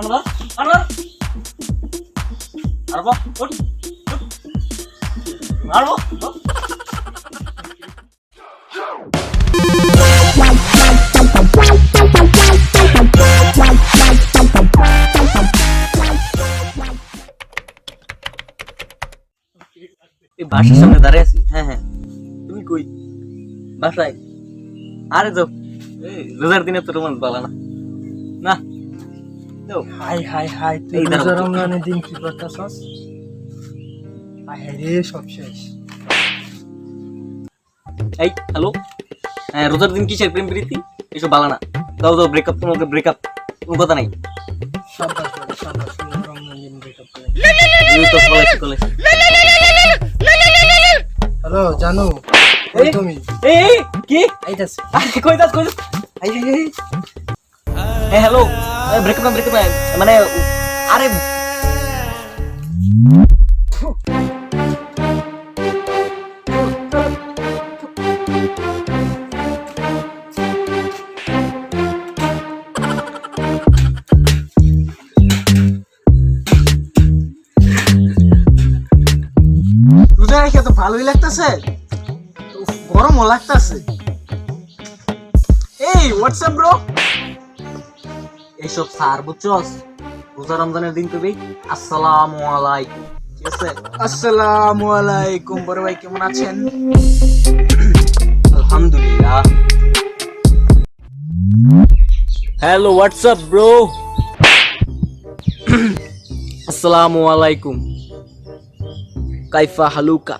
আনোয়ার আনোয়ার আর বাপ ওঠ এই বাসার সামনে দাঁড়িয়ে আছি। হ্যাঁ হ্যাঁ। তুমি কই? বাসায়। আরে যাও। রোজার দিনে তো রোমান পালা না। না। যাও হাই হাই হাই তুই রোজা রমজানের দিন কি করতেছস? হায় রে সব শেষ। এই হ্যালো হ্যাঁ রোজার দিন কিসের প্রেম প্রীতি? এসব বালা না। দাও দাও ব্রেকআপ তোমাকে ব্রেকআপ কোনো কথা নাই। তো হ্যালো জানো তুমি? এই এই, কি? কই কই হ্যাঁ হ্যালো। ব্রেকআপ ব্রেকআপ মানে আরে ভালোই লাগতেছে? গরমও লাগতেছে। এই হোয়াটসঅ্যাপ ব্রো এইসব সার বুঝছস? রোজা রমজানের দিন কবি আসসালামু আলাইকুম। ঠিক আছে? আসসালামু আলাইকুম বড় ভাই কেমন আছেন? আলহামদুলিল্লাহ। হ্যালো হোয়াটসঅ্যাপ ব্রো আসসালামু আলাইকুম। কাইফা হালুকা।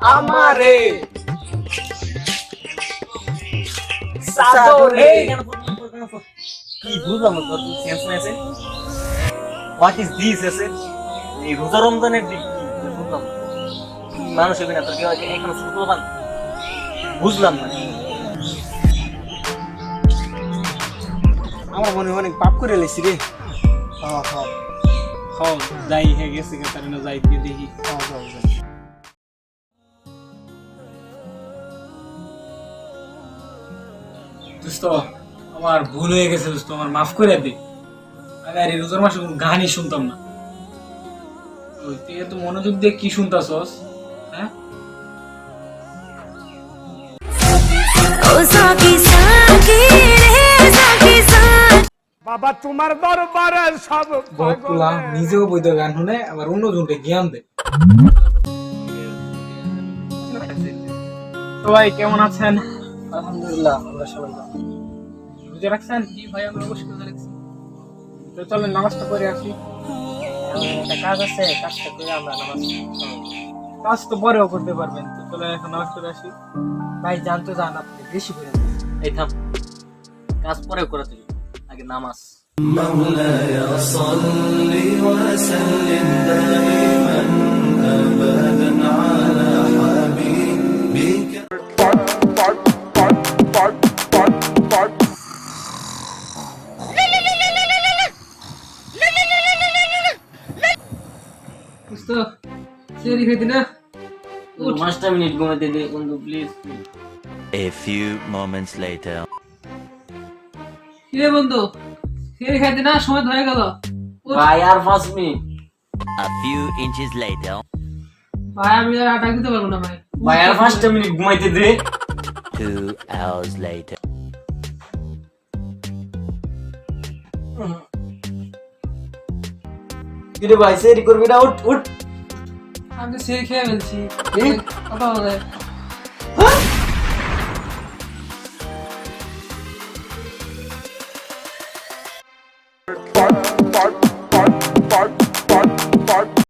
আমারে। সাদরে কি বুঝলাম তোর সেন্স নাই আছে হোয়াট ইজ দিস আছে এই রোজা রমজানের দিন কি? বুঝলাম মানুষ হবে না তোর কি হয় এখন ছোট বান বুঝলাম না। আমার মনে অনেক পাপ করে লেছি রে। হ্যাঁ হ্যাঁ হও যাই হে গেছে তার না যাই দিয়ে দেখি। হ্যাঁ যাও, দোস্ত আমার ভুল হয়ে গেছে দোস্ত আমার মাফ করে দে। আমি আর এই রোজার মাসে কোনো গানই শুনতাম না। তুই এত মনোযোগ দিয়ে কি শুনতাছস হ্যাঁ? ও সাকি সাকি রে সাকি। সাকি বকুলা নিজেও বৈধ গান শুনে আবার অন্য জনকে জ্ঞান দে সবাই কেমন আছেন? আলহামদুলিল্লাহ আমরা সবাই ভালো। বুঝে রাখছেন? জি ভাই আমরা অবশ্যই বুঝে রাখছি। তো চলেন নামাজটা করে আসি। একটা কাজ আছে কাজটা করে আমরা নামাজ কাজ তো পরেও করতে পারবেন। তো চলে এখন নামাজ করে আসি। ভাই জানতো জান আপনি বেশি করে এই থাম। কাজ পরে করে তুই আগে নামাজ। বুঝতো সেরি খেতে না পাঁচটা মিনিট ঘুমাতে দে বন্ধু please A few moments later. কিরে বন্ধু সেরি খাইতে না সময় হয়ে গেল। ভাই আর পাঁচ minute. A few inches later. ভাই আমি আর আটা দিতে পারব না ভাই। ভাই আর পাঁচটা মিনিট ঘুমাইতে দে। Two hours later. কিরে ভাই সেরি করবি না? উঠ উঠ। আমি সেরি খেয়ে ফেলছি। কথা বলে।